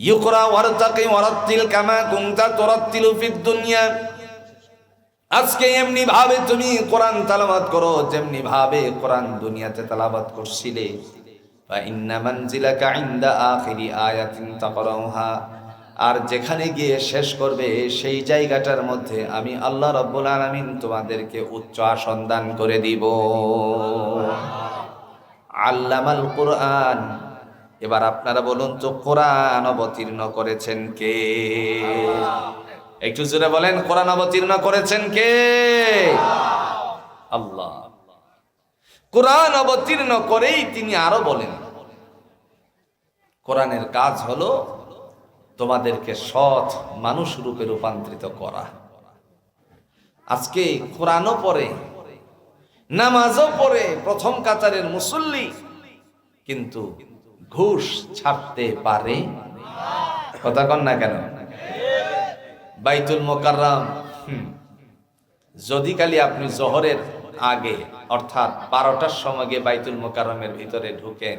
ইউকরা ওয়ারতাকি ওয়ারাত্তিল কামা কুনতা তুরাত্তিলু দুনিয়া। আজকে এমনি ভাবে তুমি কোরআন তালাবাত করো, যেমনি ভাবে কোরআন দুনিয়াতে তালাবাত করছিলে। আর যেখানে গিয়ে শেষ করবে সেই জায়গাটার মধ্যে আমি আল্লাহ রব্বুল আলামিন তোমাদেরকে উচ্চ আসন দান করে দিব। আল্লামাল কোরআন এবার আপনারা বলুন, তো কোরআন অবতীর্ণ করেছেন কে? একটু জোরে বলেন, কোরআন অবতীর্ণ করেছেন কে? আল্লাহ। কোরআন অবতীর্ণ করেই তিনি আরও বলেন, কোরআনের কাজ হলো তোমাদেরকে সৎ মানুষ রূপে রূপান্তরিত করা। আজকে কোরআনও পড়ে, নামাজও পড়ে, প্রথম কাতারের মুসল্লি, কিন্তু ঘুষ ছাড়তে পারে? কথা কন না কেন? বাইতুল মোকাররাম যদি কালি আপনি জহরের আগে, অর্থাৎ বারোটার সময় বাইতুল মোকাররমের ভিতরে ঢুকেন,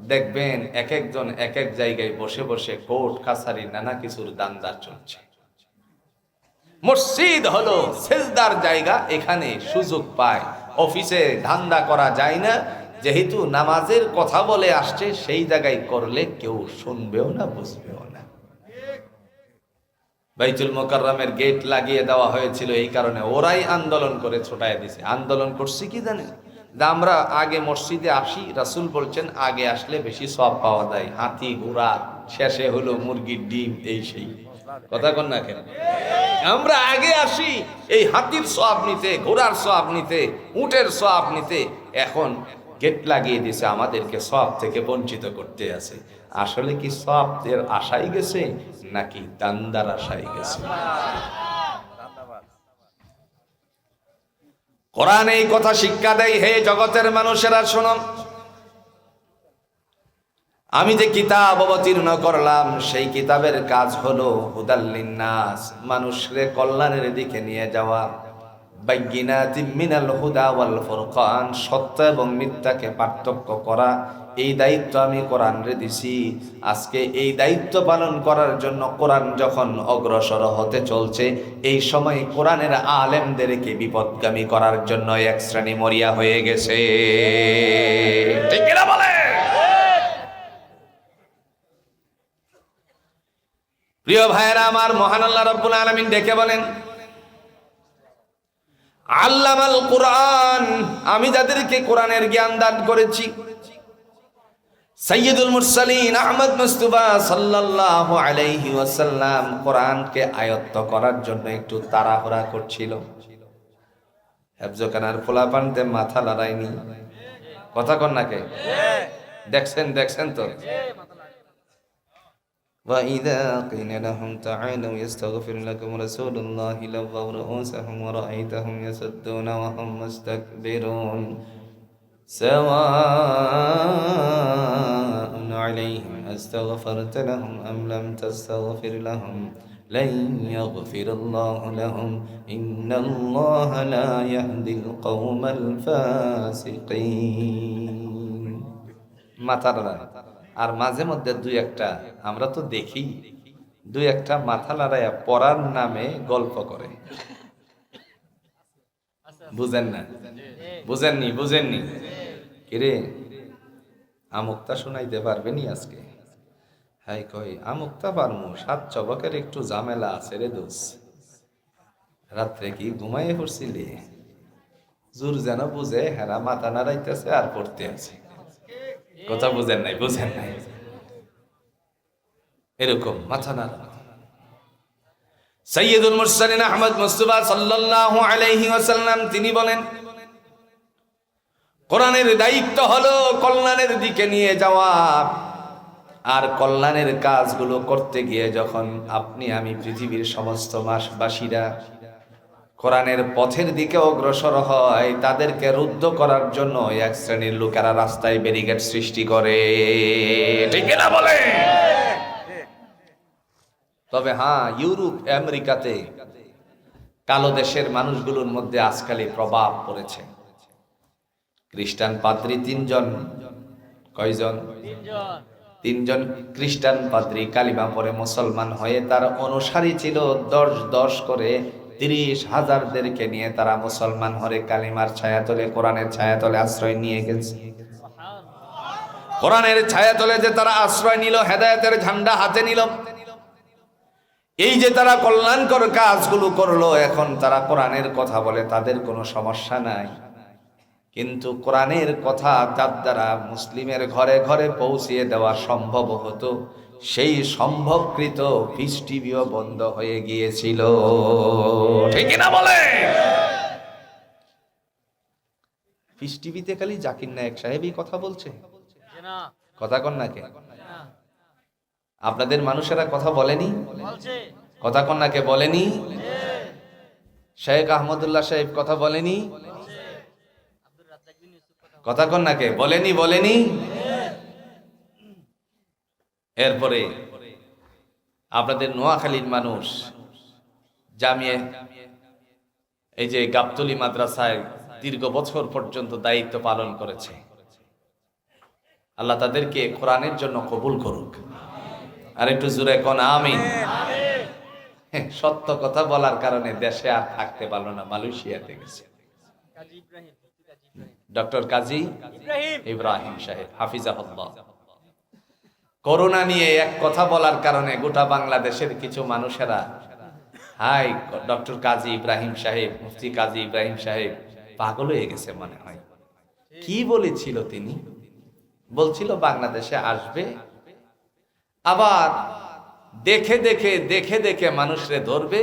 দেখবেন এক একজন এক এক জায়গায় বসে বসে কোর্ট, কাছারি, নানা কিছুর দান্দার চলছে। মসজিদ হলো সেজদার জায়গা, এখানে সুযোগ পায়। অফিসে ধান্দা করা যায় না যেহেতু নামাজের কথা বলে আসছে, সেই জায়গায় করলে কেউ শুনবেও না, বুঝবেও না। বাইতুল মোকাররমের গেট লাগিয়ে দেওয়া হয়েছিল এই কারণে ওরাই আন্দোলন করে ছোটায় দিছে। আন্দোলন করছি কি জানেন? আমরা আগে মসজিদে আসি, রাসূল বলছেন, আগে আসলে বেশি সব পাওয়া যায়। হাতি, ঘোড়া, শেষে হলো মুরগির ডিম, এই সেই। কথা কন না কেন? আমরা আগে আসি, এই হাতির সব নিতে, ঘোড়ার সব নিতে, উটের সব নিতে। এখন গেট লাগিয়ে দিছে, আমাদেরকে সব থেকে বঞ্চিত করতে আছে। আসলে কি সব এর আশাই গেছে, নাকি দান্দার আশাই গেছে? কোরআন এই কথা শিক্ষা দেয়, হে জগতের মানুষেরা, শোনো। আমি যে কিতাব অবতীর্ণ করলাম, সেই কিতাবের কাজ হলো হুদাল্লিন্নাস মানুষরে কল্যাণের দিকে নিয়ে যাওয়া। সত্য এবং মিথ্যাকে পার্থক্য করা, এই দায়িত্ব আমি কোরআন রে দিছি। আজকে এই দায়িত্ব পালন করার জন্য কোরআন যখন অগ্রসর হতে চলছে, এই কোরআনের আলেমদেরকে বিপদগামী করার জন্য এক শ্রেণি মরিয়া হয়ে গেছে। প্রিয় ভাইয়েরা, আমার মহান আল্লাহ রব্বুল আলামিন ডেকে বলেন আল্লামাল কোরআন, আমি যাদেরকে কোরআনের জ্ঞান দান করেছি। সাইয়্যিদুল মুরসালিন আহমদ মুস্তাফা সাল্লাল্লাহু আলাইহি ওয়াসাল্লাম কোরআনকে আয়ত্ত করার জন্য একটু তাড়াহুড়া করছিল। হেফজখানার ফোলাপানতে মাথা লড়াইনি। কথা কন নাকে দেখছেন দেখছেন তো? وإذا قيل لهم تعالوا يستغفر لكم رسول الله لووا رؤوسهم ورأيتهم يصدون وهم مستكبرون. سواء عليهم أستغفرت لهم أم لم تستغفر لهم لن يغفر الله لهم. إن الله لا يهدي القوم الفاسقين. ما ترى আর মাঝে মধ্যে দুই একটা, আমরা তো দেখি, দুই একটা মাথা লড়াইয়া পড়ার নামে গল্প করে। বুঝেন না? বুঝেননি বুঝেননি? কিরে, আমুকতা শোনাইতে পারবেনি আজকে? হাই কই, আমুকতা পারমু, সাত চবকের একটু ঝামেলা আছে রে দোষ। রাত্রে কি ঘুমাইয়ে পড়ছিলি? জোর যেন বুঝে হেরা মাথা নাড়াইতেছে আর পড়তে আছে। কথা বুঝেন নাই বুঝেন নাই। এরকম, মাথা নাড়া। সৈয়দুল মুরসালিন আহমদ মুস্তফা সাল্লাল্লাহু আলাইহি ওয়াসাল্লাম, তিনি বলেন, কোরআনের দায়িত্ব হলো কল্যাণের দিকে নিয়ে যাওয়া। আর কল্যাণের কাজগুলো করতে গিয়ে যখন আপনি, আমি পৃথিবীর সমস্ত মাসবাসীরা কোরআনের পথের দিকে অগ্রসর হয়, তাদেরকে রুদ্ধ করার জন্য এক শ্রেণির লোকেরা রাস্তায় ব্যারিকেড সৃষ্টি করে। ঠিক না বলে? তবে হ্যাঁ ইউরোপ, আমেরিকাতে কালো দেশের মানুষগুলোর মধ্যে আজকালই প্রভাব পড়েছে। খ্রিস্টান পাদ্রী তিনজন। কয়জন? তিনজন খ্রিস্টান পাদ্রী। কালিমা পরে মুসলমান হয়ে তার অনুসারী ছিল দশ দশ করে তিরিশ হাজারদেরকে নিয়ে তারা মুসলমান হয়ে কালিমার ছায়াতলে, কোরআনের ছায়াতলে আশ্রয় নিয়ে গেছে। কোরআনের ছায়াতলে যে তারা আশ্রয় নিল, হেদায়েতের ঝান্ডা হাতে নিল। এই যে তারা কল্যাণকর কাজগুলো করল, এখন তারা কোরআনের কথা বলে, তাদের কোনো সমস্যা নাই। কিন্তু কোরআনের কথা তার দ্বারা মুসলিমের ঘরে ঘরে পৌঁছিয়ে দেওয়া সম্ভব হতো। সেই সম্ভবকৃত ফিস টিভিও বন্ধ হয়ে গিয়েছিল। ঠিক না বলে? ফিস টিভিতে খালি জাকির নায়ক সাহেবই কথা বলছে। কথা কন নাকে আপনাদের মানুষেরা কথা বলেনি? কথা কন নাকে বলেনি? শেখ আহমদুল্লাহ সাহেব কথা বলেনি? কথা কন নাকে বলেনি বলেনি? এরপরে আপনাদের নোয়াখালীর মানুষ জামিয়ে এই যে গাবতলি মাদ্রাসায় দীর্ঘ বছর পর্যন্ত দায়িত্ব পালন করেছে। আল্লাহ তাদেরকে কোরআনের জন্য কবুল করুক। আর একটু জুড়ে কোন আমিন। হ্যাঁ, সত্য কথা বলার কারণে দেশে আর থাকতে পারল না মালয়েশিয়াতে গেছে। ডক্টর কাজী ইব্রাহিম সাহেব হাফিজাহুল্লাহ। করোনা নিয়ে এক কথা বলার কারণে গোটা বাংলাদেশের কিছু মানুষেরা, হাই, ডক্টর কাজী ইব্রাহিম সাহেব, মুফতি কাজী ইব্রাহিম সাহেব, পাগল হয়ে গেছে মনে হয়। কি বলেছিল তিনি? বলছিল, বাংলাদেশে আসবে। আবার দেখে দেখে দেখে দেখে মানুষরে ধরবে,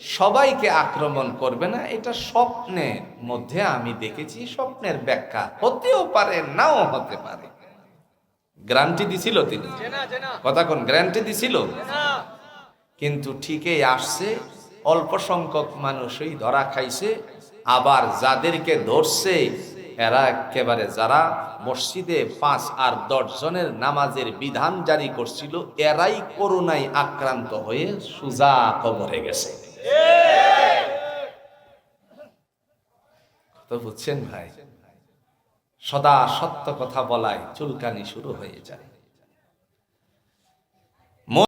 সবাইকে আক্রমণ করবে না। এটা স্বপ্নের মধ্যে আমি দেখেছি, স্বপ্নের ব্যাখ্যা হতেও পারে, নাও হতে পারে। গ্যারান্টি দিছিল তিনি। কথা কোন গ্যারান্টি দিছিল? কিন্তু ঠিকই আসছে অল্প সংখ্যক মানুষই ধরা খাইছে আবার যাদেরকে ধরছে এরা একেবারে যারা মসজিদে পাঁচ আর দশ জনের নামাজের বিধান জারি করছিল এরাই করোনায় আক্রান্ত হয়ে সুজা কবরে গেছে। তো বুঝছেন ভাই? সদা সত্য কথা বলায় চুলকানি শুরু হয়ে যায়।